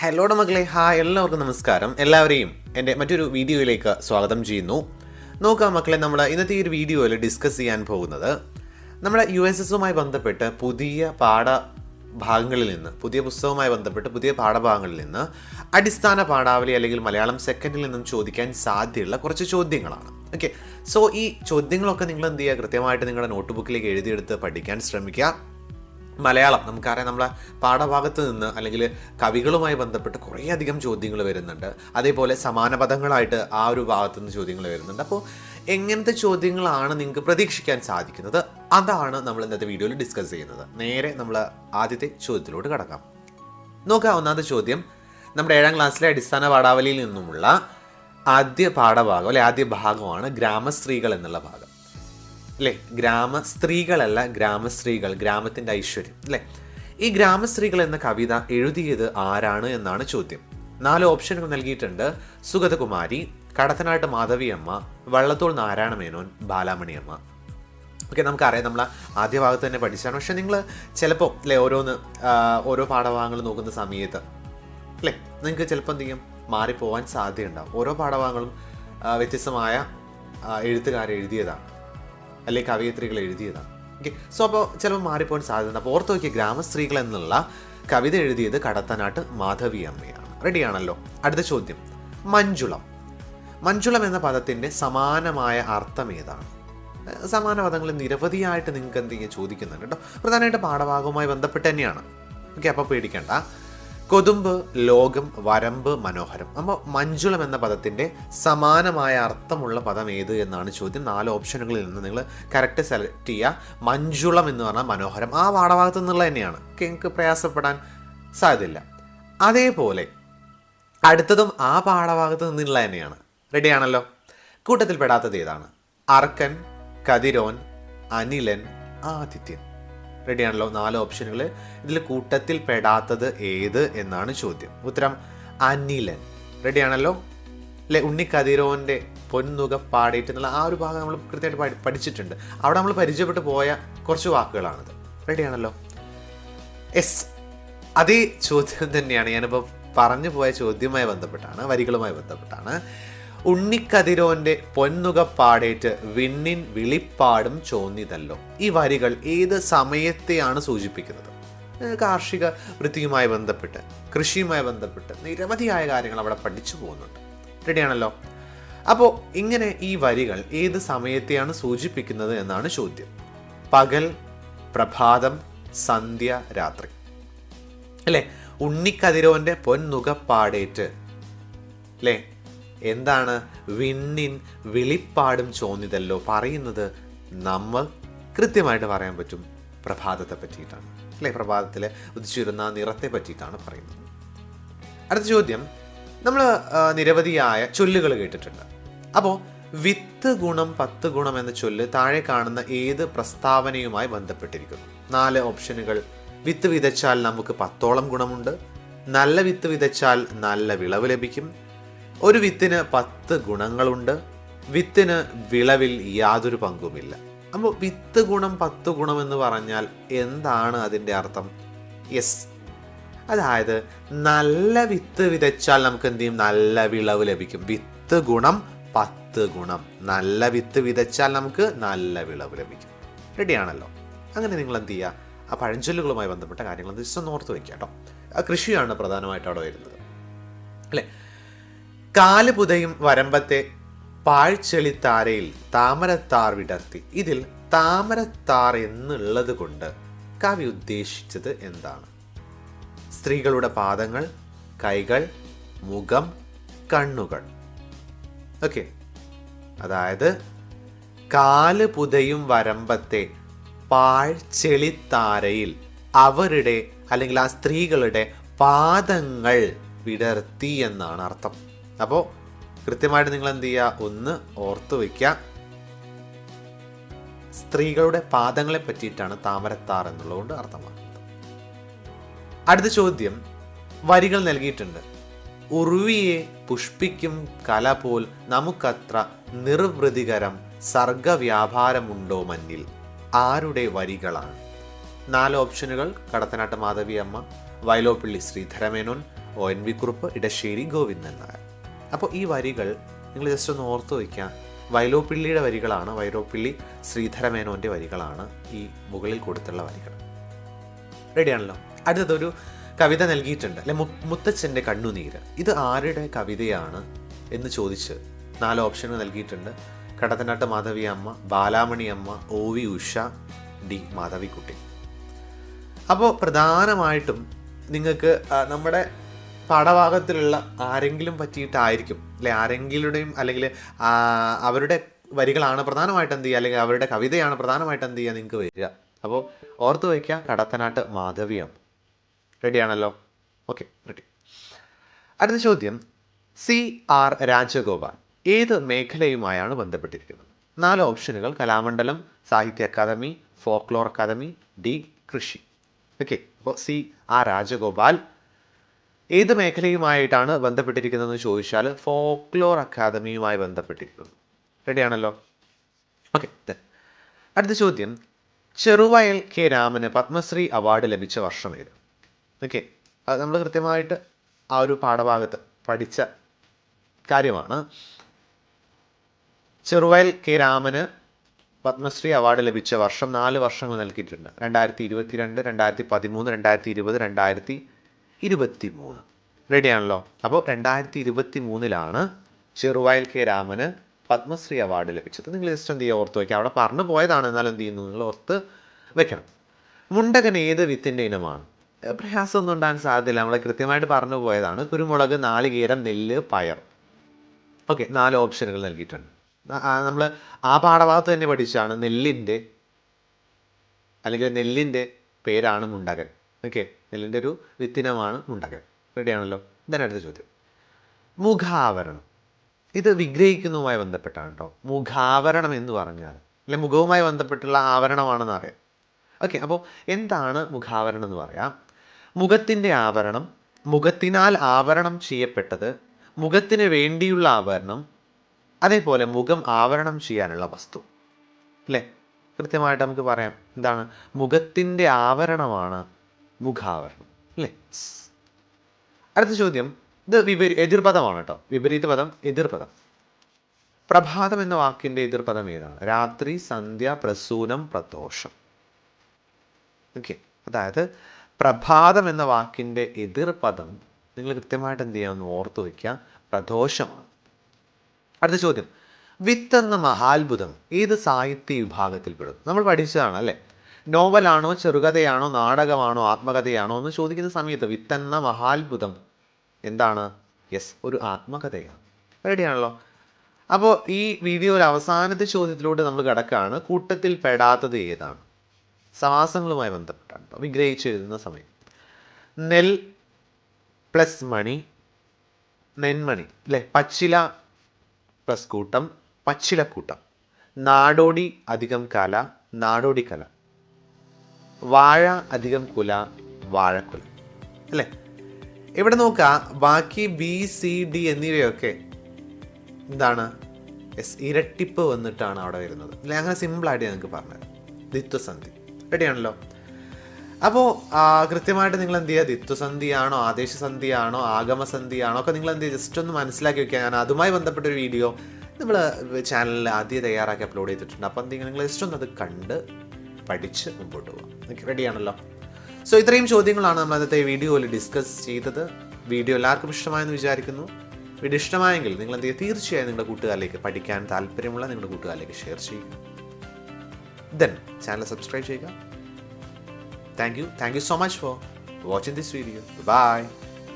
ഹലോടെ മക്കളെ. ഹായ് എല്ലാവർക്കും നമസ്കാരം. എല്ലാവരെയും എന്റെ മറ്റൊരു വീഡിയോയിലേക്ക് സ്വാഗതം ചെയ്യുന്നു. നോക്കാം മക്കളെ നമ്മൾ ഇന്നത്തെ ഈ ഒരു വീഡിയോയിൽ ഡിസ്കസ് ചെയ്യാൻ പോകുന്നത് നമ്മുടെ യു എസ് എസുമായി ബന്ധപ്പെട്ട് പുതിയ പാഠ ഭാഗങ്ങളിൽ നിന്ന് പുതിയ പുസ്തകവുമായി ബന്ധപ്പെട്ട് പുതിയ പാഠഭാഗങ്ങളിൽ നിന്ന് അടിസ്ഥാന പാഠാവലി അല്ലെങ്കിൽ മലയാളം സെക്കൻഡിൽ നിന്നും ചോദിക്കാൻ സാധ്യതയുള്ള കുറച്ച് ചോദ്യങ്ങളാണ്. ഓക്കെ സോ ഈ ചോദ്യങ്ങളൊക്കെ നിങ്ങൾ എന്ത് ചെയ്യുക? കൃത്യമായിട്ട് നിങ്ങളുടെ നോട്ട് ബുക്കിലേക്ക് എഴുതിയെടുത്ത് പഠിക്കാൻ ശ്രമിക്കുക. മലയാളം. നമുക്കറിയാം നമ്മളെ പാഠഭാഗത്ത് നിന്ന് അല്ലെങ്കിൽ കവികളുമായി ബന്ധപ്പെട്ട് കുറേയധികം ചോദ്യങ്ങൾ വരുന്നുണ്ട്. അതേപോലെ സമാന പദങ്ങളായിട്ട് ആ ഒരു ഭാഗത്തു നിന്ന് ചോദ്യങ്ങൾ വരുന്നുണ്ട്. അപ്പോൾ എങ്ങനത്തെ ചോദ്യങ്ങളാണ് നിങ്ങൾക്ക് പ്രതീക്ഷിക്കാൻ സാധിക്കുന്നത്? അതാണ് നമ്മൾ ഇന്നത്തെ വീഡിയോയിൽ ഡിസ്കസ് ചെയ്യുന്നത്. നേരെ നമ്മൾ ആദ്യത്തെ ചോദ്യത്തിലോട്ട് കടക്കാം. നോക്കാം ഒന്നാമത്തെ ചോദ്യം. നമ്മുടെ ഏഴാം ക്ലാസ്സിലെ അടിസ്ഥാന പാഠാവലിയിൽ നിന്നുമുള്ള ആദ്യ പാഠഭാഗം അല്ലെ ആദ്യ ഭാഗമാണ് ഗ്രാമസ്ത്രീകൾ എന്നുള്ള ഭാഗം. അല്ലേ ഗ്രാമ സ്ത്രീകളല്ല ഗ്രാമ സ്ത്രീകൾ ഗ്രാമത്തിന്റെ ഐശ്വര്യം അല്ലേ ഈ ഗ്രാമ ഗ്രാമസ്ത്രീകൾ എന്ന കവിത എഴുതിയത് ആരാണ് എന്നാണ് ചോദ്യം. നാല് ഓപ്ഷനുകൾ നൽകിയിട്ടുണ്ട്. സുഗതകുമാരി കടത്തനാട്ട് മാധവിയമ്മ വള്ളത്തോൾ നാരായണ മേനോൻ ബാലാമണിയമ്മ. ഓക്കെ നമുക്കറിയാം നമ്മൾ ആദ്യ ഭാഗത്ത് തന്നെ പഠിച്ചാണ്. പക്ഷെ നിങ്ങൾ ചിലപ്പോൾ അല്ലേ ഓരോന്ന് ഓരോ പാഠഭാഗങ്ങൾ നോക്കുന്ന സമയത്ത് അല്ലേ നിങ്ങൾക്ക് ചിലപ്പോൾ എന്ത് ചെയ്യും? മാറിപ്പോവാൻ സാധ്യതയുണ്ടാവും. ഓരോ പാഠഭാഗങ്ങളും വ്യത്യസ്തമായ എഴുത്തുകാരെ എഴുതിയതാണ്. അല്ലെങ്കിൽ കവയിത്രികൾ എഴുതിയതാണ് ഓക്കെ സോ അപ്പോൾ ചിലപ്പോൾ മാറിപ്പോകാൻ സാധ്യത അപ്പോൾ ഓർത്ത് നോക്കിയ ഗ്രാമസ്ത്രീകൾ എന്നുള്ള കവിത എഴുതിയത് കടത്തനാട്ട് മാധവി അമ്മയാണ് റെഡിയാണല്ലോ അടുത്ത ചോദ്യം. മഞ്ജുളം. മഞ്ജുളം എന്ന പദത്തിന്റെ സമാനമായ അർത്ഥം ഏതാണ്? സമാന പദങ്ങൾ നിരവധിയായിട്ട് നിങ്ങൾക്ക് എന്തെങ്കിലും ചോദിക്കുന്നുണ്ട് കേട്ടോ. പ്രധാനമായിട്ട് പാഠഭാഗവുമായി ബന്ധപ്പെട്ട് തന്നെയാണ്. ഓക്കെ അപ്പോൾ പേടിക്കണ്ട. കൊതുമ്പ് ലോകം വരമ്പ് മനോഹരം. അപ്പോൾ മഞ്ജുളം എന്ന പദത്തിന്റെ സമാനമായ അർത്ഥമുള്ള പദം ഏത് എന്നാണ് ചോദ്യം. നാല് ഓപ്ഷനുകളിൽ നിന്ന് നിങ്ങൾ കറക്റ്റ് സെലക്ട് ചെയ്യുക. മഞ്ജുളം എന്ന് പറഞ്ഞാൽ മനോഹരം. ആ പാഠഭാഗത്ത് നിന്നുള്ള തന്നെയാണ്. നിങ്ങൾക്ക് പ്രയാസപ്പെടാൻ സാധ്യതയില്ല. അതേപോലെ അടുത്തതും ആ പാഠഭാഗത്ത് നിന്നുള്ള തന്നെയാണ്. റെഡിയാണല്ലോ കൂട്ടത്തിൽ പെടാത്തത് ഏതാണ്? അർക്കൻ കതിരോൻ അനിലൻ ആദിത്യൻ. റെഡിയാണല്ലോ നാല് ഓപ്ഷനുകൾ ഇതിൽ കൂട്ടത്തിൽ പെടാത്തത് ഏത് എന്നാണ് ചോദ്യം. ഉത്തരം അനിലൻ റെഡിയാണല്ലോ? അല്ലെ ഉണ്ണി കതിരോന്റെ പൊന്നുക പാടിയിട്ട് എന്നുള്ള ആ ഒരു ഭാഗം നമ്മൾ കൃത്യമായിട്ട് പഠി- പഠിച്ചിട്ടുണ്ട്. അവിടെ നമ്മൾ പരിചയപ്പെട്ട് പോയ കുറച്ച് വാക്കുകളാണിത്. റെഡിയാണല്ലോ? എസ് അതേ ചോദ്യം തന്നെയാണ് ഞാനിപ്പോൾ പറഞ്ഞു പോയ ചോദ്യവുമായി ബന്ധപ്പെട്ടാണ് വരികളുമായി ബന്ധപ്പെട്ടാണ്. ഉണ്ണിക്കതിരോന്റെ പൊന്നുക പാടേറ്റ് വിണ്ണിൻ വിളിപ്പാടും ചോന്നിതല്ലോ. ഈ വരികൾ ഏത് സമയത്തെയാണ് സൂചിപ്പിക്കുന്നത്? കാർഷിക വൃത്തിയുമായി ബന്ധപ്പെട്ട് കൃഷിയുമായി ബന്ധപ്പെട്ട് നിരവധിയായ കാര്യങ്ങൾ അവിടെ പഠിച്ചു പോകുന്നുണ്ട്. റെഡിയാണല്ലോ? അപ്പോൾ ഇങ്ങനെ ഈ വരികൾ ഏത് സമയത്തെയാണ് സൂചിപ്പിക്കുന്നത് എന്നാണ് ചോദ്യം. പകൽ പ്രഭാതം സന്ധ്യ രാത്രി. അല്ലേ? ഉണ്ണിക്കതിരോന്റെ പൊന്നുകപ്പാടേറ്റ് അല്ലേ? എന്താണ് വിണ്ണിൻ വിളിപ്പാടും ചോന്നിതല്ലോ പറയുന്നത് നമ്മൾ കൃത്യമായിട്ട് പറയാൻ പറ്റും പ്രഭാതത്തെ പറ്റിയിട്ടാണ്. അല്ലെ? പ്രഭാതത്തിൽ ഉദിച്ചിരുന്ന നിറത്തെ പറ്റിയിട്ടാണ് പറയുന്നത്. അടുത്ത ചോദ്യം. നമ്മൾ നിരവധിയായ ചൊല്ലുകൾ കേട്ടിട്ടുണ്ട്. അപ്പോൾ വിത്ത് ഗുണം പത്ത് ഗുണം എന്ന ചൊല്ല് താഴെ കാണുന്ന ഏത് പ്രസ്താവനയുമായി ബന്ധപ്പെട്ടിരിക്കുന്നു? നാല് ഓപ്ഷനുകൾ. വിത്ത് വിതച്ചാൽ നമുക്ക് പത്തോളം ഗുണമുണ്ട്. നല്ല വിത്ത് വിതച്ചാൽ നല്ല വിളവ് ലഭിക്കും. ഒരു വിത്തിന് പത്ത് ഗുണങ്ങളുണ്ട് വിത്തിന് വിളവിൽ യാതൊരു പങ്കുമില്ല. അപ്പോൾ വിത്ത് ഗുണം പത്ത് ഗുണം എന്ന് പറഞ്ഞാൽ എന്താണ് അതിന്റെ അർത്ഥം? യെസ് അതായത് നല്ല വിത്ത് വിതച്ചാൽ നമുക്ക് എന്ത് ചെയ്യും? നല്ല വിളവ് ലഭിക്കും. വിത്ത് ഗുണം പത്ത് ഗുണം. നല്ല വിത്ത് വിതച്ചാൽ നമുക്ക് നല്ല വിളവ് ലഭിക്കും. റെഡിയാണല്ലോ അങ്ങനെ നിങ്ങൾ എന്ത് ചെയ്യുക? ആ പഴഞ്ചൊല്ലുകളുമായി ബന്ധപ്പെട്ട കാര്യങ്ങൾ ജസ്റ്റ് ഒന്ന് ഓർത്ത് വയ്ക്കുക കേട്ടോ. ആ കൃഷിയാണ് പ്രധാനമായിട്ട് അവിടെ വരുന്നത്. അല്ലേ? കാൽ പുതയും വരമ്പത്തെ പാഴ്ചെളിത്താരയിൽ താമരത്താർ വിടർത്തി. ഇതിൽ താമരത്താർ എന്നുള്ളത് കൊണ്ട് കവി ഉദ്ദേശിച്ചത് എന്താണ്? സ്ത്രീകളുടെ പാദങ്ങൾ കൈകൾ മുഖം കണ്ണുകൾ. ഓക്കെ. അതായത് കാൽ പുതയും വരമ്പത്തെ പാഴ്ചെളിത്താരയിൽ അവരുടെ അല്ലെങ്കിൽ ആ സ്ത്രീകളുടെ പാദങ്ങൾ വിടർത്തി എന്നാണ് അർത്ഥം. അപ്പോൾ കൃത്യമായിട്ട് നിങ്ങൾ എന്ത് ചെയ്യുക ഒന്ന് ഓർത്തു വയ്ക്കുക സ്ത്രീകളുടെ പാദങ്ങളെ പറ്റിയിട്ടാണ് താമരത്താർ എന്നുള്ളതുകൊണ്ട് അർത്ഥമാക്കുന്നത് അടുത്ത ചോദ്യം. വരികൾ നൽകിയിട്ടുണ്ട്. ഉറുവിയെ പുഷ്പിക്കും കല പോൽ നമുക്കത്ര നിർവൃതികരം സർഗവ്യാപാരമുണ്ടോ മഞ്ഞിൽ? ആരുടെ വരികളാണ്? നാല് ഓപ്ഷനുകൾ. Kadathanattu Madhaviyamma Vyloppilli Sreedharamenon O N V Kurup Edasseri Govindan Nair. അപ്പോൾ ഈ വരികൾ നിങ്ങൾ ജസ്റ്റ് ഒന്ന് ഓർത്ത് വയ്ക്കുക. വൈലോപ്പിള്ളിയുടെ വരികളാണ് വൈലോപ്പിള്ളി ശ്രീധരമേനോന്റെ വരികളാണ് ഈ മുകളിൽ കൊടുത്തുള്ള വരികൾ. റെഡിയാണല്ലോ അടുത്തതൊരു കവിത നൽകിയിട്ടുണ്ട് അല്ലെ മുത്തച്ഛന്റെ കണ്ണുനീര്. ഇത് ആരുടെ കവിതയാണ് എന്ന് ചോദിച്ച് നാല് ഓപ്ഷനുകൾ നൽകിയിട്ടുണ്ട്. Kadathanad Madhavi Amma Balamani Amma O V Usha D Madhavikutty. അപ്പോൾ പ്രധാനമായിട്ടും നിങ്ങൾക്ക് നമ്മുടെ പാഠഭാഗത്തിലുള്ള ആരെങ്കിലും പറ്റിയിട്ടായിരിക്കും. അല്ലെ ആരെങ്കിലുടെയും അല്ലെങ്കിൽ അവരുടെ വരികളാണ് പ്രധാനമായിട്ട് എന്ത് ചെയ്യുക അല്ലെങ്കിൽ അവരുടെ കവിതയാണ് പ്രധാനമായിട്ട് എന്ത് ചെയ്യുക നിങ്ങൾക്ക് വരിക. അപ്പോൾ ഓർത്ത് വയ്ക്കുക കടത്തനാട്ട് മാധവിയം. റെഡിയാണല്ലോ? Okay ready. അടുത്ത ചോദ്യം. സി ആർ രാജഗോപാൽ ഏത് മേഖലയുമായാണ് ബന്ധപ്പെട്ടിരിക്കുന്നത്? നാല് ഓപ്ഷനുകൾ കലാമണ്ഡലം സാഹിത്യ അക്കാദമി ഫോക്ലോർ അക്കാദമി ഡി കൃഷി. ഓക്കെ അപ്പോൾ സി ആർ രാജഗോപാൽ ഏത് മേഖലയുമായിട്ടാണ് ബന്ധപ്പെട്ടിരിക്കുന്നതെന്ന് ചോദിച്ചാൽ ഫോക്ലോർ അക്കാദമിയുമായി ബന്ധപ്പെട്ടിരിക്കുന്നു. റെഡിയാണല്ലോ? ഓക്കെ അടുത്ത ചോദ്യം. ചെറുവയൽ കെ രാമന് പത്മശ്രീ അവാർഡ് ലഭിച്ച വർഷം ഏത്? ഓക്കെ അത് നമ്മൾ കൃത്യമായിട്ട് ആ ഒരു പാഠഭാഗത്ത് പഠിച്ച കാര്യമാണ്. ചെറുവയൽ കെ രാമന് പത്മശ്രീ അവാർഡ് ലഭിച്ച വർഷം നാല് വർഷങ്ങൾ നൽകിയിട്ടുണ്ട്. രണ്ടായിരത്തി ഇരുപത്തിരണ്ട് രണ്ടായിരത്തി പതിമൂന്ന് രണ്ടായിരത്തി ഇരുപത് രണ്ടായിരത്തി ഇരുപത്തി മൂന്ന് റെഡിയാണല്ലോ അപ്പോൾ രണ്ടായിരത്തി ഇരുപത്തി മൂന്നിലാണ് ചെറുവയൽ കെ രാമന് പത്മശ്രീ അവാർഡ് ലഭിച്ചത്. നിങ്ങൾ ജസ്റ്റ് എന്ത് ചെയ്യുക? ഓർത്ത് വയ്ക്കുക. അവിടെ പറഞ്ഞു പോയതാണ്. എന്നാലും എന്ത് ചെയ്യുന്നു? നിങ്ങൾ ഓർത്ത് വെക്കണം മുണ്ടകൻ ഏത് വിത്തിന്റെ ഇനമാണ്? പ്രയാസമൊന്നും ഉണ്ടാകാൻ സാധ്യതയില്ല. നമ്മൾ കൃത്യമായിട്ട് പറഞ്ഞു പോയതാണ്. കുരുമുളക് നാളികേരം നെല്ല് പയർ. ഓക്കെ നാല് ഓപ്ഷനുകൾ നൽകിയിട്ടുണ്ട്. നമ്മൾ ആ പാഠഭാഗത്ത് തന്നെ പഠിച്ചാണ് നെല്ലിന്റെ അല്ലെങ്കിൽ നെല്ലിന്റെ പേരാണ് മുണ്ടകൻ. ഓക്കെ നെല്ലിന്റെ ഒരു വിത്തിനമാണ് മുണ്ടകൻ റെഡിയാണല്ലോ? ഇതാണ് അടുത്ത ചോദ്യം. മുഖാവരണം. ഇത് വിഗ്രഹിക്കുന്നതുമായി ബന്ധപ്പെട്ടാണ് കേട്ടോ മുഖാവരണം എന്ന് പറഞ്ഞാൽ അല്ലെ മുഖവുമായി ബന്ധപ്പെട്ടുള്ള ആവരണമാണെന്ന് അറിയാം. ഓക്കെ അപ്പോൾ എന്താണ് മുഖാവരണം എന്ന് പറയാം? മുഖത്തിന്റെ ആവരണം മുഖത്തിനാൽ ആവരണം ചെയ്യപ്പെട്ടത് മുഖത്തിന് വേണ്ടിയുള്ള ആവരണം അതേപോലെ മുഖം ആവരണം ചെയ്യാനുള്ള വസ്തു. അല്ലേ? കൃത്യമായിട്ട് നമുക്ക് പറയാം. എന്താണ്? മുഖത്തിന്റെ ആവരണമാണ് മുഖാവരണം. അല്ലേ? അടുത്ത ചോദ്യം. ഇത് വിപരി എതിർപദമാണ് കേട്ടോ. വിപരീത പദം എതിർപദം. പ്രഭാതം എന്ന വാക്കിന്റെ എതിർപദം ഏതാണ്? രാത്രി സന്ധ്യ പ്രസൂനം പ്രദോഷം. ഓക്കെ. അതായത് പ്രഭാതം എന്ന വാക്കിന്റെ എതിർപദം നിങ്ങൾ കൃത്യമായിട്ട് എന്ത് ചെയ്യാമെന്ന് ഓർത്തു വയ്ക്കുക. പ്രദോഷമാണ്. അടുത്ത ചോദ്യം. വിത്ത് എന്ന മഹാത്ഭുതം ഏത് സാഹിത്യ വിഭാഗത്തിൽപ്പെടും നമ്മൾ പഠിച്ചതാണ് അല്ലേ? നോവലാണോ ചെറുകഥയാണോ നാടകമാണോ ആത്മകഥയാണോ എന്ന് ചോദിക്കുന്ന സമയത്ത് വിത്തെന്ന മഹാത്ഭുതം എന്താണ്? യെസ് ഒരു ആത്മകഥയാണ്. റെഡിയാണല്ലോ അപ്പോൾ ഈ വീഡിയോയിൽ അവസാനത്തെ ചോദ്യത്തിലൂടെ നമ്മൾ കിടക്കുകയാണ്. കൂട്ടത്തിൽ പെടാത്തത് ഏതാണ്? സമാസങ്ങളുമായി ബന്ധപ്പെട്ടാണ് ട്ടോ. വിഗ്രഹിച്ച് എഴുതുന്ന സമയം. നെൽ പ്ലസ് മണി നെന്മണി അല്ലേ പച്ചില പ്ലസ് കൂട്ടം പച്ചിലക്കൂട്ടം. നാടോടി അധികം കല നാടോടി കല. വാഴ അധികം കുല വാഴക്കുല. അല്ലേ? ഇവിടെ നോക്കുക ബാക്കി ബി സി ഡി എന്നിവയൊക്കെ എന്താണ്? എസ് ഇരട്ടിപ്പ് വന്നിട്ടാണ് അവിടെ വരുന്നത്. അല്ലെ? അങ്ങനെ സിമ്പിളായിട്ട് ഞങ്ങൾക്ക് പറഞ്ഞത് ദിത്വസന്ധി. റെഡിയാണല്ലോ? അപ്പോൾ കൃത്യമായിട്ട് നിങ്ങൾ എന്ത് ചെയ്യുക ദിത്വസന്ധിയാണോ ആദേശസന്ധിയാണോ ആഗമസന്ധിയാണോ? ഒക്കെ നിങ്ങൾ എന്ത് ചെയ്യുക ജസ്റ്റ് ഒന്ന് മനസ്സിലാക്കി വെക്കുക ഞാൻ അതുമായി ബന്ധപ്പെട്ട ഒരു വീഡിയോ നമ്മൾ ചാനലിൽ ആദ്യം തയ്യാറാക്കി അപ്ലോഡ് ചെയ്തിട്ടുണ്ട്. അപ്പോൾ എന്തെങ്കിലും നിങ്ങൾ ജസ്റ്റ് ഒന്ന് അത് കണ്ട് പഠിച്ച് മുമ്പോട്ട് പോകാം ഓക്കെ റെഡിയാണല്ലോ സോ ഇത്രയും ചോദ്യങ്ങളാണ് നമ്മൾ അന്നത്തെ വീഡിയോയിൽ ഡിസ്കസ് ചെയ്തത്. വീഡിയോ എല്ലാവർക്കും ഇഷ്ടമായെന്ന് വിചാരിക്കുന്നു. വീഡിയോ ഇഷ്ടമായെങ്കിൽ നിങ്ങൾ എന്ത് ചെയ്യുക? തീർച്ചയായും നിങ്ങളുടെ കൂട്ടുകാരിലേക്ക് പഠിക്കാൻ താല്പര്യമുള്ള നിങ്ങളുടെ കൂട്ടുകാരിലേക്ക് ഷെയർ ചെയ്യുക. ദെൻ ചാനൽ സബ്സ്ക്രൈബ് ചെയ്യുക. Thank you thank you so much for watching this video bye